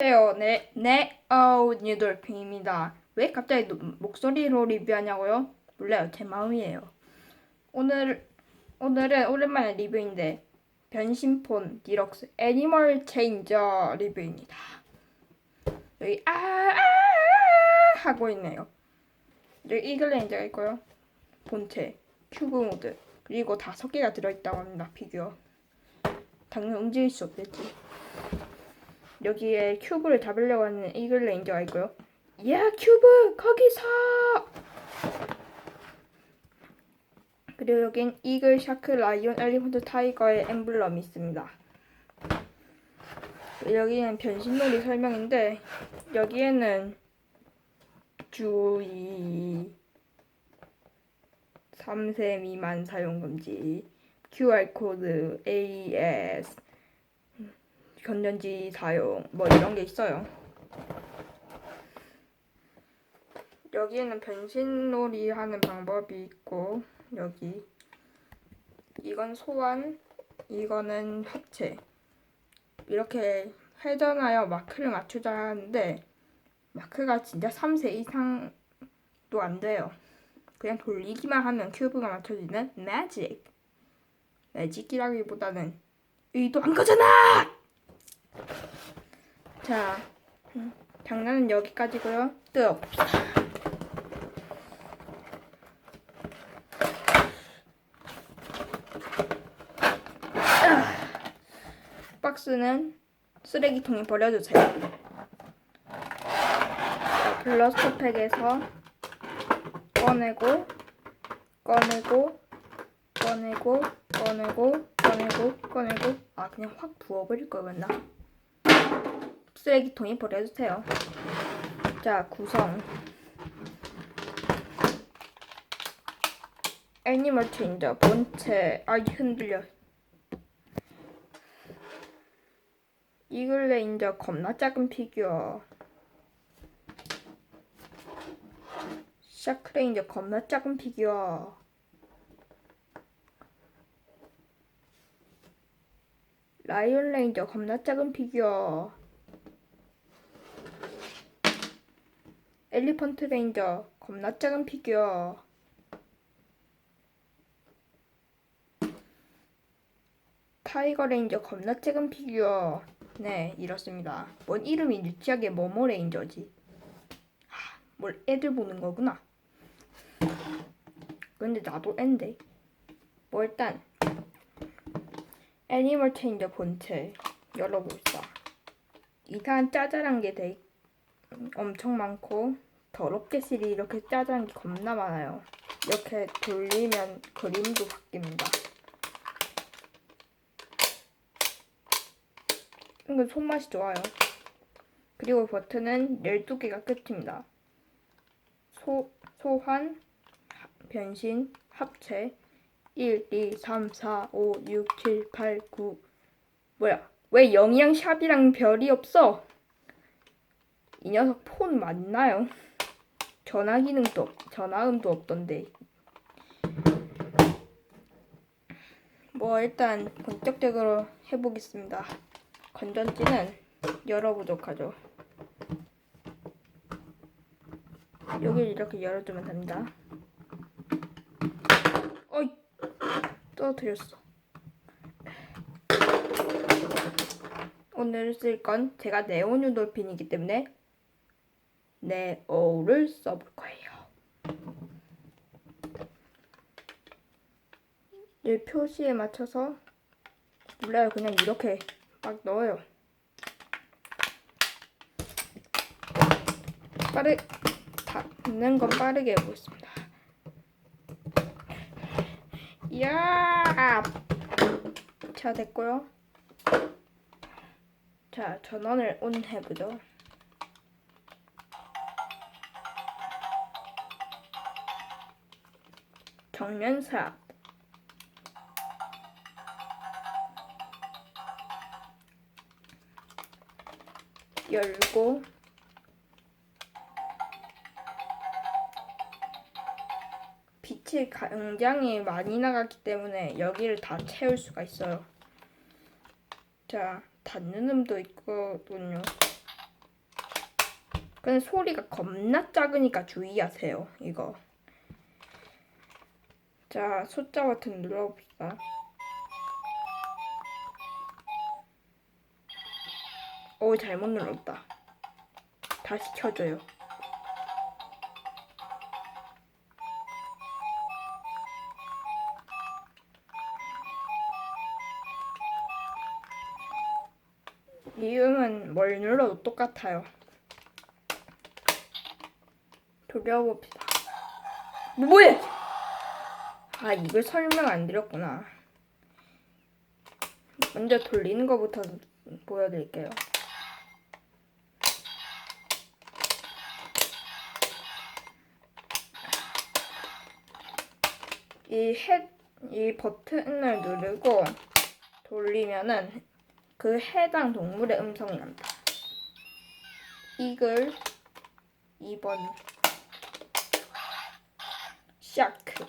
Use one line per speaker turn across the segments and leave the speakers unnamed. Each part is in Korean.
안녕하세요. 네, 네, 어우, 뉴돌핑입니다. 왜 갑자기 노- 목소리로 리뷰하냐고요? 몰라요. 제 마음이에요. 오늘, 오늘은 오랜만에 리뷰인데, 변신폰 디럭스 애니멀 체인저 리뷰입니다. 여기, 아, 아, 아, 하고 있네요. 여기 이글레인저가 있고요. 본체, 큐브 모드, 그리고 다섯 개가 들어있다고 합니다. 피규어. 당연 움직일 수 없겠지. 여기에 큐브를 잡으려고 하는 이글 레인저가 있고요. 야 큐브 거기서 그리고 여긴 이글, 샤크, 라이온, 엘리펀트, 타이거의 엠블럼이 있습니다. 여기는 변신놀이 설명인데 여기에는 주의 3세 미만 사용 금지 QR 코드 AS 건전지 사용 뭐 이런 게 있어요. 여기에는 변신놀이 하는 방법이 있고 여기 이건 소환 이거는 합체 이렇게 회전하여 마크를 맞추자 하는데 마크가 진짜 3세 이상도 안 돼요. 그냥 돌리기만 하면 큐브가 맞춰지는 매직 매직이라기보다는 의도한 거잖아! 자, 음, 장난은 여기까지고요. 아, 박스는 쓰레기통에 버려주세요. 자, 블러스터 팩에서 꺼내고 꺼내고 꺼내고 꺼내고 꺼내고 꺼내고 아 그냥 확 부어버릴 거였나? 쓰레기통에 버려주세요. 자, 구성. 애니멀 체인저 본체. 아, 흔들려. 이글 레 인저 겁나 작은 피규어. 샤크 레인저 겁나 작은 피규어. 라이온 레인저 겁나 작은 피규어. 엘리펀트 레인저 겁나 작은 피규어. 타이거 레인저 겁나 작은 피규어. 네 이렇습니다. 뭔 이름이 유치하게 뭐뭐 레인저지? 하, 뭘 애들 보는 거구나. 근데 나도 앤데. 뭐 일단 애니멀 체인저 본체 열어봅시다 이상한 짜잘한 게 돼, 엄청 많고 더럽게 실이 이렇게 짜잔 게 겁나 많아요. 이렇게 돌리면 그림도 바뀝니다. 이거 손맛이 좋아요. 그리고 버튼은 12개가 끝입니다. 소, 소환, 변신, 합체 1, 2, 3, 4, 5, 6, 7, 8, 9 뭐야? 왜 영이랑 샵이랑 별이 없어? 이 녀석 폰 맞나요? 전화 기능도 없, 전화음도 없던데. 뭐 일단 본격적으로 해보겠습니다. 건전지는 열어보도록 하죠. 여기를 이렇게 열어주면 됩니다. 어이 떨어뜨렸어. 오늘 쓸 건 제가 네오뉴 돌핀이기 때문에 네오를 써볼 거예요. 이 표시에 맞춰서 몰라요. 그냥 이렇게 막 넣어요. 빠르 닿는 건 빠르게 해보겠습니다. 이야! 자 됐고요. 자 전원을 온 해보죠. 정면사 열고 빛이 굉장히 많이 나갔기 때문에 여기를 다 채울 수가 있어요. 자, 닫는 음도 있거든요. 근데 소리가 겁나 작으니까 주의하세요. 이거. 자, 숫자 버튼 눌러봅시다. 오, 잘못 눌렀다. 다시 켜줘요. 이음은 뭘 눌러도 똑같아요. 돌려봅시다. 뭐해? 아, 이걸 설명 안 드렸구나. 먼저 돌리는 것부터 보여드릴게요. 이 해, 이 버튼을 누르고 돌리면은 그 해당 동물의 음성이 난다. 이글 2번 샤크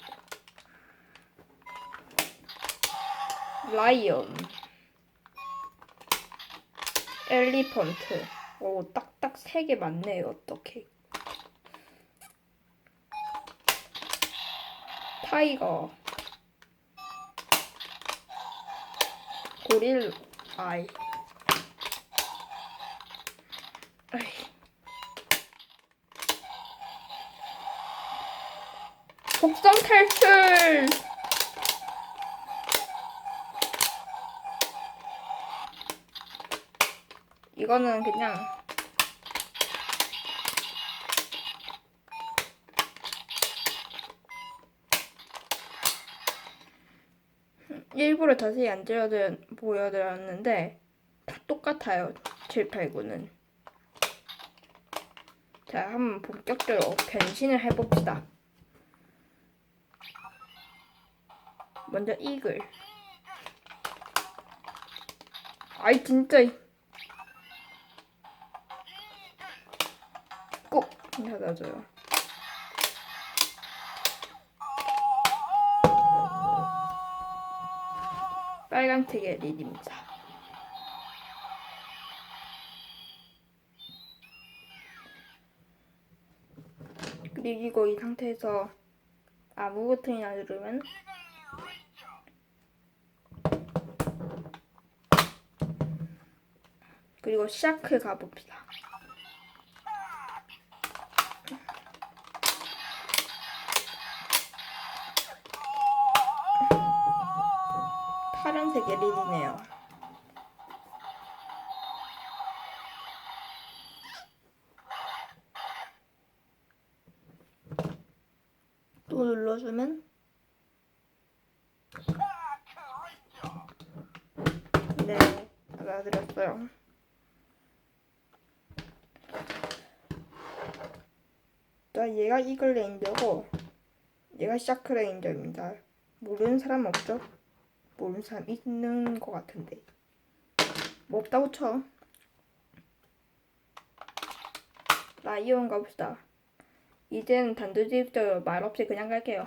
라이언. 엘리펀트. 오 딱딱 세 개 맞네요 어떻게 타이거. 고릴 아이. 곡성 탈출 이거는 그냥 일부러 자세히 안 보여드렸, 보여드렸는데 다 똑같아요 7, 8, 9는. 자 한번 본격적으로 변신을 해봅시다. 먼저 이글. 아이 진짜 꼭 닫아줘요 빨간색의 리듬자 그리고 이 상태에서 아무 버튼이나 누르면 그리고 샤크 가봅시다. 파란색의 릴이네요. 또 눌러주면 네 알아들었어요. 자, 얘가 이글 레인저고 얘가 샤크 레인저입니다. 모르는 사람 없죠? 모르는 사람 있는 것 같은데 뭐 없다고 쳐. 라이온 가봅시다. 이제는 단도직입적으로 말 없이 그냥 갈게요.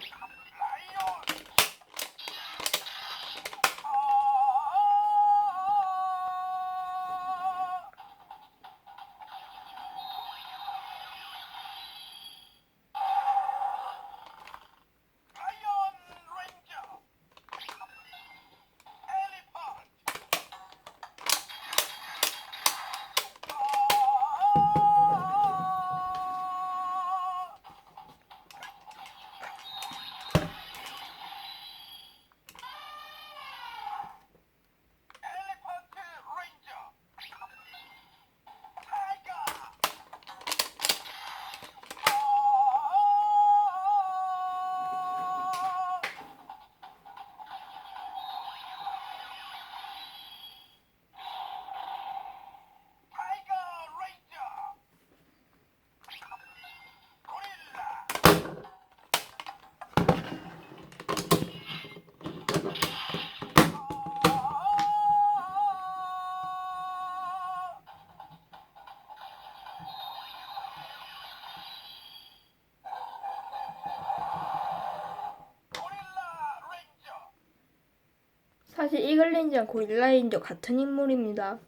사실 이글 레인저랑 고릴라 레인저 같은 인물입니다.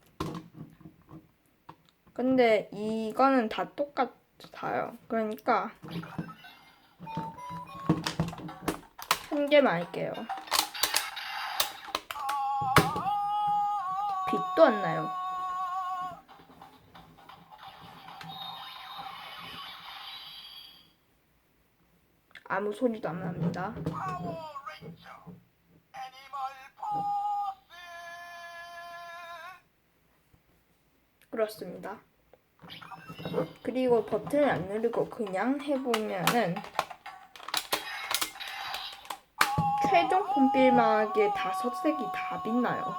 근데 이거는 다 똑같아요. 그러니까 한 개만 할게요. 빛도 안 나요. 아무 소리도 안 납니다. 그렇습니다. 그리고 버튼을 안 누르고 그냥 해보면은 최종 폰필막의 다섯 색이 다 빛나요.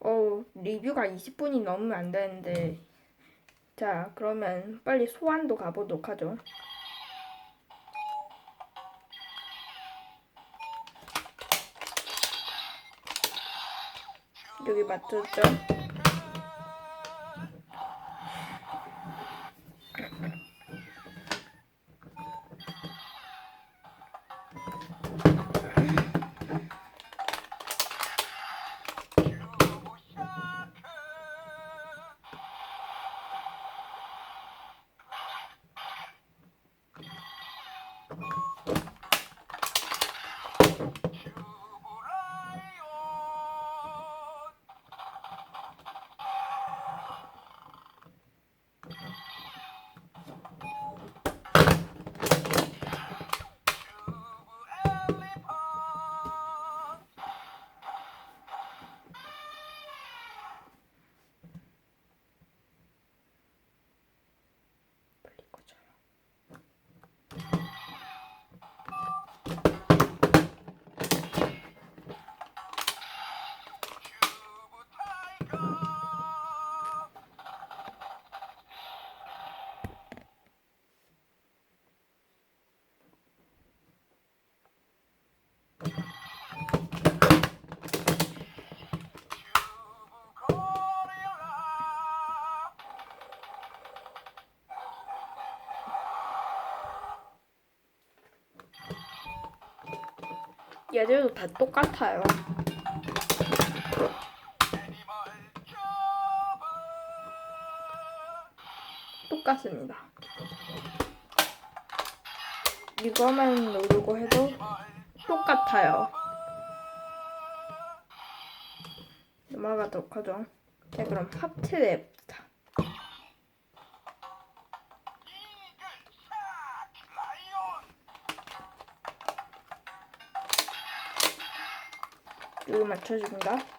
어우, 리뷰가 20분이 넘으면 안 되는데. 자, 그러면 빨리 소환도 가보도록 하죠. 여기 맞췄죠? 얘들도 다 똑같아요. 똑같습니다. 이거만 누르고 해도 똑같아요. 넘어가도록 하죠. 자, 그럼
샷 라이온
여기 맞춰줍니다.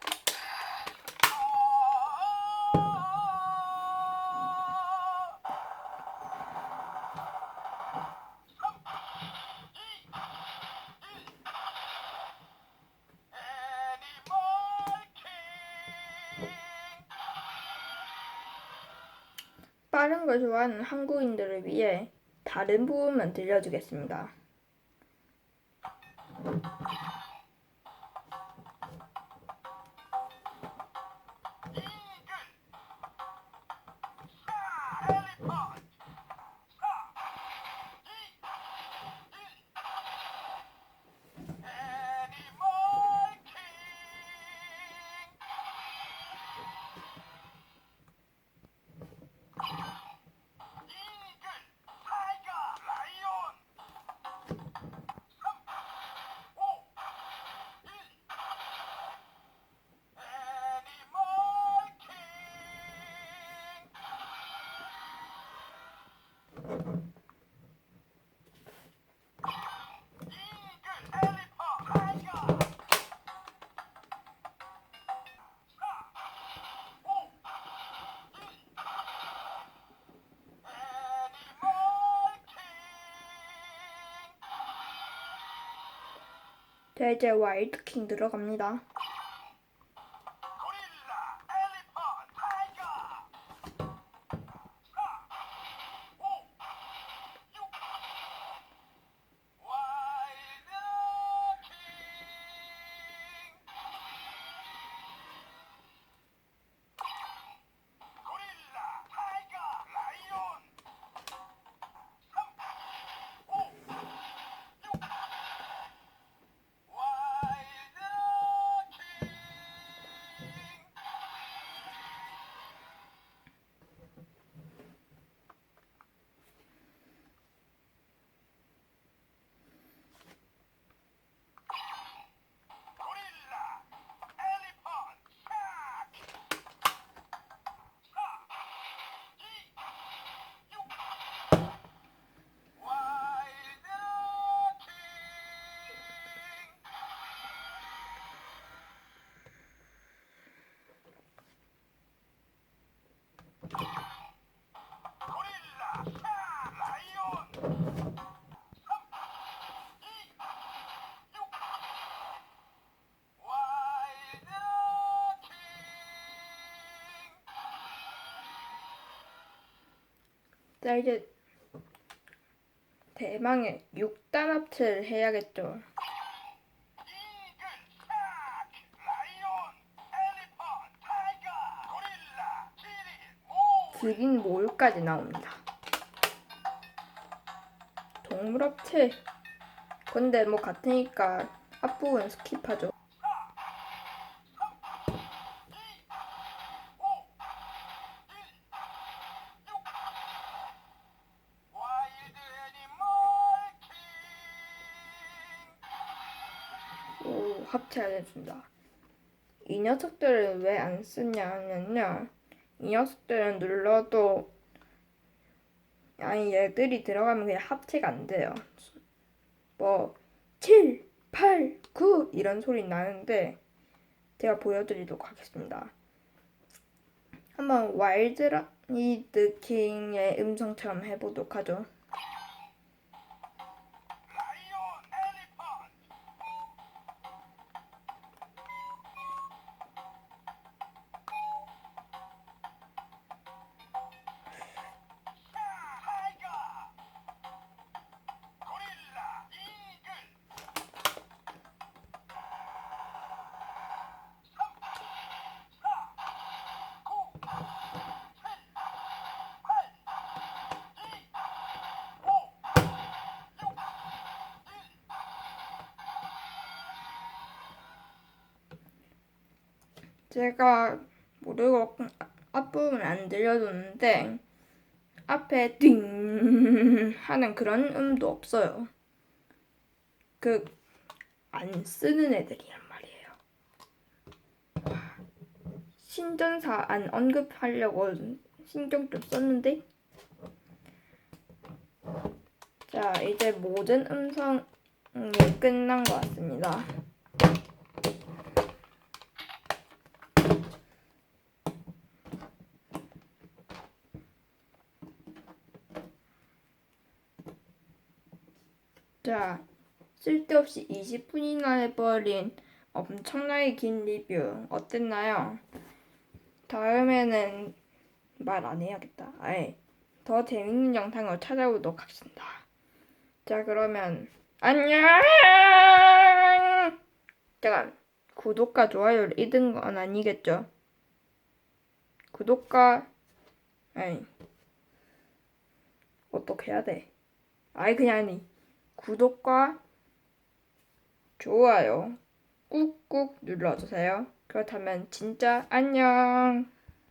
좋아하는 한국인들을 위해 다른 부분만 들려주겠습니다. 자, 이제 와일드킹 들어갑니다. 자 이제 대망의 6단 합체를 해야겠죠.
기린
몰까지 나옵니다. 동물 합체. 근데 뭐 같으니까 앞부분 스킵하죠.
애니멀 킹.
오, 합체 알려준다. 이 녀석들을 왜안 쓰냐면요. 이 녀석들은 눌러도 아니 얘들이 들어가면 그냥 합체가 안 돼요. 뭐 7, 8, 9 이런 소리 나는데 제가 보여드리도록 하겠습니다. 한번 와일드라이드 킹의 음성처럼 해보도록 하죠. 제가 모르고 앞부분 안 들려줬는데 앞에 띵 하는 그런 음도 없어요. 그 안 쓰는 애들이란 말이에요. 신전사 안 언급하려고 신경 좀 썼는데 자 이제 모든 음성이 끝난 것 같습니다. 자, 쓸데없이 20분이나 해버린 엄청나게 긴 리뷰 어땠나요? 다음에는 말 안 해야겠다. 아예 더 재밌는 영상을 찾아오도록 하겠습니다. 자, 그러면 안녕! 잠깐, 구독과 좋아요를 잃은 건 아니겠죠? 구독과 아니 어떻게 해야 돼? 아이 그냥 아니 구독과 좋아요 꾹꾹 눌러주세요. 그렇다면 진짜 안녕.